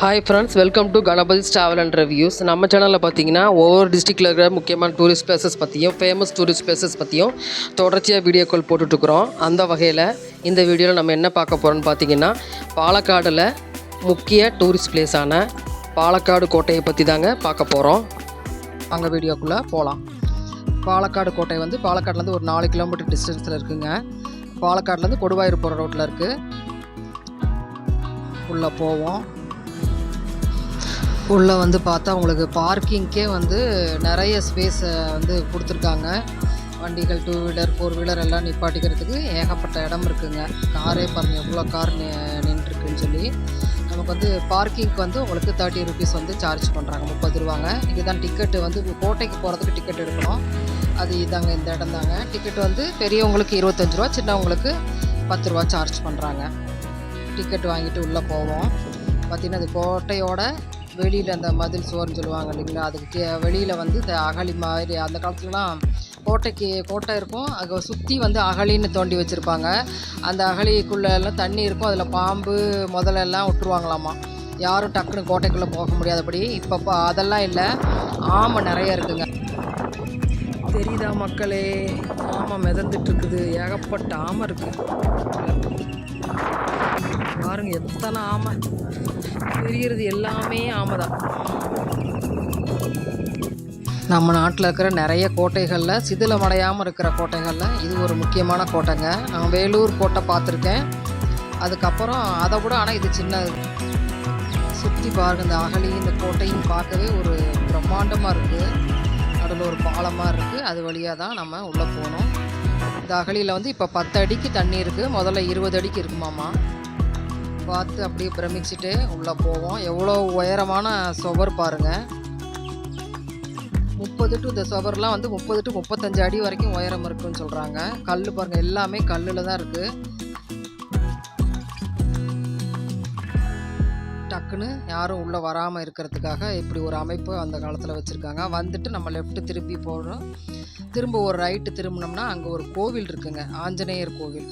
Hi friends welcome to Ganapathy's travel and reviews நம்ம சேனலில் பார்த்தீங்கன்னா ஒவ்வொரு டிஸ்ட்ரிக்டில் இருக்கிற முக்கியமான டூரிஸ்ட் பிளேசஸ் பற்றியும் ஃபேமஸ் டூரிஸ்ட் பிளேசஸ் பற்றியும் தொடர்ச்சியாக வீடியோக்கள் போட்டுட்ருக்குறோம் அந்த வகையில் இந்த வீடியோவில் நம்ம என்ன பார்க்க போகிறோம்னு பார்த்தீங்கன்னா பாலக்காடில் முக்கிய டூரிஸ்ட் பிளேஸான பாலக்காடு கோட்டையை பற்றி தாங்க பார்க்க போகிறோம் அங்கே வீடியோக்குள்ளே போகலாம் பாலக்காடு கோட்டை வந்து பாலக்காட்லேருந்து ஒரு நாலு கிலோமீட்டர் டிஸ்டன்ஸில் இருக்குங்க. பாலக்காட்லேருந்து கொடுவாயூர் போகிற ரோட்டில் இருக்குது உள்ளே போவோம். உள்ளே வந்து பார்த்தா உங்களுக்கு பார்க்கிங்க்கே வந்து நிறைய ஸ்பேஸை வந்து கொடுத்துருக்காங்க. வண்டிகள் டூ வீலர் ஃபோர் வீலர் எல்லாம் நிப்பாட்டிக்கிறதுக்கு ஏகப்பட்ட இடம் இருக்குங்க. காரே பாருங்கள் எவ்வளோ கார் நின்றுருக்குன்னு சொல்லி. நமக்கு வந்து பார்க்கிங்க்கு வந்து உங்களுக்கு தேர்ட்டி ருபீஸ் வந்து சார்ஜ் பண்ணுறாங்க முப்பது ரூபாங்க. இதுதான் டிக்கெட்டு வந்து கோட்டைக்கு போகிறதுக்கு டிக்கெட் எடுக்கணும். அது இதாங்க இந்த இடம் தாங்க. டிக்கெட் வந்து பெரியவங்களுக்கு இருபத்தஞ்சி ரூபா சின்னவங்களுக்கு பத்து ரூபா சார்ஜ் பண்ணுறாங்க டிக்கெட் வாங்கிட்டு உள்ளே போவோம். பார்த்திங்கன்னா அது கோட்டையோட வெளியில் அந்த மதில் சுவர்னு சொல்லுவாங்க இல்லைங்களா? அதுக்கு வெளியில் வந்து இந்த அகழி மாதிரி அந்த காலத்துலலாம் கோட்டைக்கு கோட்டை இருக்கும். அதை சுற்றி வந்து அகழின்னு தோண்டி வச்சுருப்பாங்க. அந்த அகழிக்குள்ளே எல்லாம் தண்ணி இருக்கும். அதில் பாம்பு முதல்ல எல்லாம் விட்டுருவாங்களாமா யாரும் டக்குன்னு கோட்டைக்குள்ளே போக முடியாதபடி. இப்போ அதெல்லாம் இல்லை. ஆமை நிறைய இருக்குங்க. தெரியுதா மக்களே? ஆமை மிதந்துட்டு இருக்குது ஏகப்பட்ட ஆமை இருக்குது பாருங்க எத்தனை ஆமை. தெரிகிறது எல்லாமே ஆமை தான் நம்ம நாட்டில் இருக்கிற நிறைய கோட்டைகளில் சிதிலமடையாமல் இருக்கிற கோட்டைகளில் இது ஒரு முக்கியமான கோட்டைங்க. நான் வேலூர் கோட்டை பார்த்துருக்கேன். அதுக்கப்புறம் அதை விட ஆனால் இது சின்னது. சுற்றி பாருங்க இந்த அகழி இந்த கோட்டையும் பார்க்கவே ஒரு பிரம்மாண்டமாக இருக்குது நடுவில் ஒரு பாலமாக இருக்குது அது வழியாக தான் நம்ம உள்ளே போகணும் இந்த அகழியில் வந்து இப்போ பத்து அடிக்கு தண்ணி இருக்குது முதல்ல இருபது அடிக்கு இருக்குமாம்மா? பார்த்து அப்படியே பிரமிச்சுட்டு உள்ளே போவோம். எவ்வளோ உயரமான சுவர் பாருங்கள் முப்பது டு இந்த சுவர்லாம் வந்து முப்பது டு முப்பத்தஞ்சு அடி வரைக்கும் உயரம் இருக்குன்னு சொல்கிறாங்க கல் பாருங்கள் எல்லாமே கல்லில் தான் இருக்குது டக்குன்னு யாரும் உள்ளே வராமல் இருக்கிறதுக்காக இப்படி ஒரு அமைப்பு அந்த காலத்தில் வச்சுருக்காங்க. வந்துட்டு நம்ம லெஃப்ட் திருப்பி போகணும் திரும்ப ஒரு ரைட்டு திரும்பினோம்னா அங்கே ஒரு கோவில் இருக்குங்க. ஆஞ்சநேயர் கோவில்.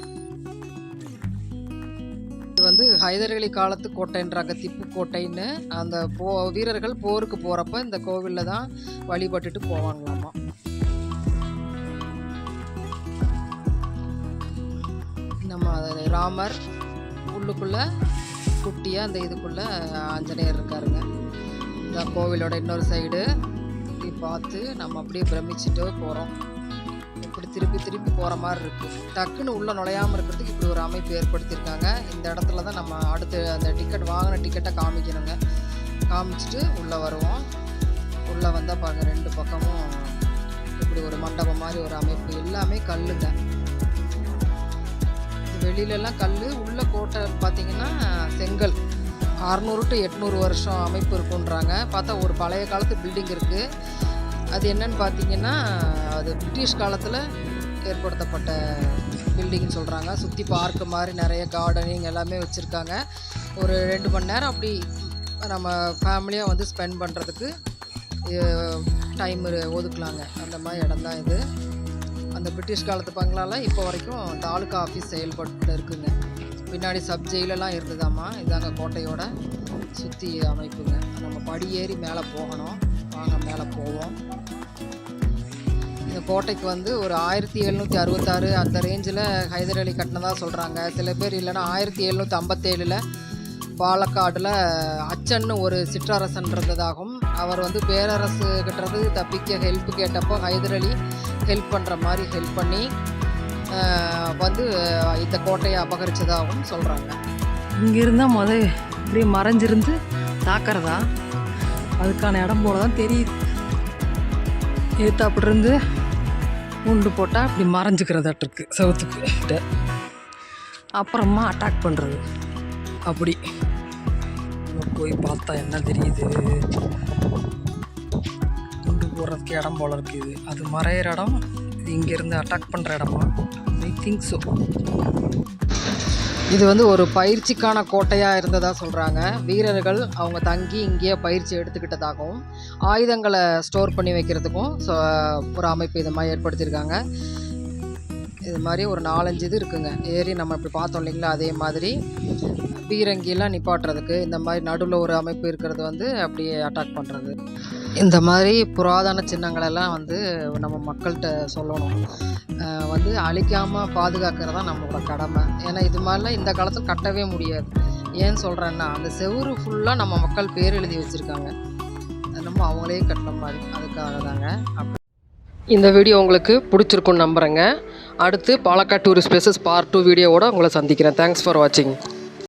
வந்து ஹைதர் அலி காலத்து கோட்டைன்றாங்க திப்பு கோட்டைன்னு அந்த போ வீரர்கள் போருக்கு போகிறப்ப இந்த கோவிலில் தான் வழிபட்டுட்டு போவாங்களாமா. நம்ம ராமர் உள்ளுக்குள்ளே குட்டியாக அந்த இதுக்குள்ளே ஆஞ்சநேயர் இருக்காருங்க. இந்த கோவிலோட இன்னொரு சைடு இப்படி பார்த்து நம்ம அப்படியே பிரமிச்சுட்டு போகிறோம் திருப்பி திருப்பி போகிற மாதிரி இருக்குது டக்குன்னு உள்ளே நுழையாமல் இருக்கிறதுக்கு இப்படி ஒரு அமைப்பு ஏற்படுத்தியிருக்காங்க. இந்த இடத்துல தான் நம்ம அடுத்து அந்த டிக்கெட் வாங்கின டிக்கெட்டை காமிக்கணுங்க. காமிச்சிட்டு உள்ளே வருவோம். உள்ளே வந்தால் பாருங்கள் ரெண்டு பக்கமும் இப்படி ஒரு மண்டபம் மாதிரி ஒரு அமைப்பு. எல்லாமே கல்லுங்க. வெளியிலலாம் கல் உள்ள கோட்டை பார்த்தீங்கன்னா செங்கல். அறநூறு டு எட்நூறு வருஷம் அமைப்பு இருக்குன்றாங்க. பார்த்தா ஒரு பழைய காலத்து பில்டிங் இருக்குது அது என்னன்னு பார்த்தீங்கன்னா அது பிரிட்டிஷ் காலத்தில் ஏற்படுத்தப்பட்ட பில்டிங்னு சொல்கிறாங்க சுற்றி பார்க்கு மாதிரி நிறைய கார்டனிங் எல்லாமே வச்சுருக்காங்க. ஒரு ரெண்டு மணி நேரம் அப்படி நம்ம ஃபேமிலியாக வந்து ஸ்பெண்ட் பண்ணுறதுக்கு டைம் ஒதுக்கலாங்க அந்த மாதிரி இடம் தான் இது. அந்த பிரிட்டிஷ் காலத்து பங்களால இப்போ வரைக்கும் தாலுக்கா ஆஃபீஸ் செயல்பட்டு இருக்குங்க. பின்னாடி சப் ஜெயிலெல்லாம் இருந்ததாம்மா. இதாங்க கோட்டையோட சுற்றி அமைப்புங்க. நம்ம படி ஏறி மேலே போகணும். வாங்க மேலே போவோம். கோட்டைக்கு வந்து ஒரு ஆயிரத்தி எழுநூற்றி அறுபத்தாறு அந்த ரேஞ்சில் ஹைதர் அலி கட்டினதாக சொல்கிறாங்க சில பேர் இல்லைன்னா ஆயிரத்தி எழுநூற்றி ஐம்பத்தேழில் பாலக்காடில் அச்சன்னு ஒரு சிற்றரசன் இருந்ததாகவும் அவர் வந்து பேரரசு கிட்டது தப்பிக்க ஹெல்ப் கேட்டப்போ ஹைதர் அலி ஹெல்ப் பண்ணுற மாதிரி ஹெல்ப் பண்ணி வந்து இந்த கோட்டையை அபகரித்ததாகவும் சொல்கிறாங்க இங்கே இருந்தால் முத இப்படியே மறைஞ்சிருந்து தாக்கிறதா? அதுக்கான இடம் போல தான் தெரியுது ஏத்தாப்பிட்டு உண்டு போட்டால் இப்படி மறைஞ்சிக்கிறதாட்டு இருக்கு அப்புறமா அட்டாக் பண்ணுறது அப்படி. போய் பார்த்தா என்ன தெரியுது? குண்டு போடுறதுக்கு இடம் போல் இருக்குது அது மறையிற இடம் இது இங்கேருந்து அட்டாக் பண்ணுற இடமா? ஐ திங்க் ஸோ இது வந்து ஒரு பயிற்சிக்கான கோட்டையாக இருந்ததாக சொல்கிறாங்க வீரர்கள் அவங்க தங்கி இங்கேயே பயிற்சி எடுத்துக்கிட்டதாகவும் ஆயுதங்களை ஸ்டோர் பண்ணி வைக்கிறதுக்கும் ஸோ ஒரு அமைப்பு இது மாதிரி ஏற்படுத்தியிருக்காங்க. இது மாதிரி ஒரு நாலஞ்சு இது இருக்குங்க. ஏறி நம்ம இப்படி பார்த்தோம் இல்லைங்களா? அதே மாதிரி பீரங்கிலாம் நிப்பாட்டுறதுக்கு இந்த மாதிரி நடுவில் ஒரு அமைப்பு இருக்கிறது வந்து அப்படியே அட்டாக் பண்ணுறது இந்த மாதிரி புராதன சின்னங்களெல்லாம் வந்து நம்ம மக்கள்கிட்ட சொல்லணும். வந்து அழிக்காமல் பாதுகாக்கிறது தான் நம்மளோட கடமை. ஏன்னா இது மாதிரிலாம் இந்த காலத்தில் கட்டவே முடியாது. ஏன் சொல்கிறேன்னா அந்த செவுரு ஃபுல்லாக நம்ம மக்கள் பேர் எழுதி வச்சுருக்காங்க. நம்ம அவங்களே கட்டின மாதிரி. அதுக்காக தாங்க. இந்த வீடியோ உங்களுக்கு பிடிச்சிருக்குன்னு நம்புகிறேங்க அடுத்து Palakkad tourist places part two வீடியோவோடு உங்களை சந்திக்கிறேன். தேங்க்ஸ் ஃபார் வாட்சிங்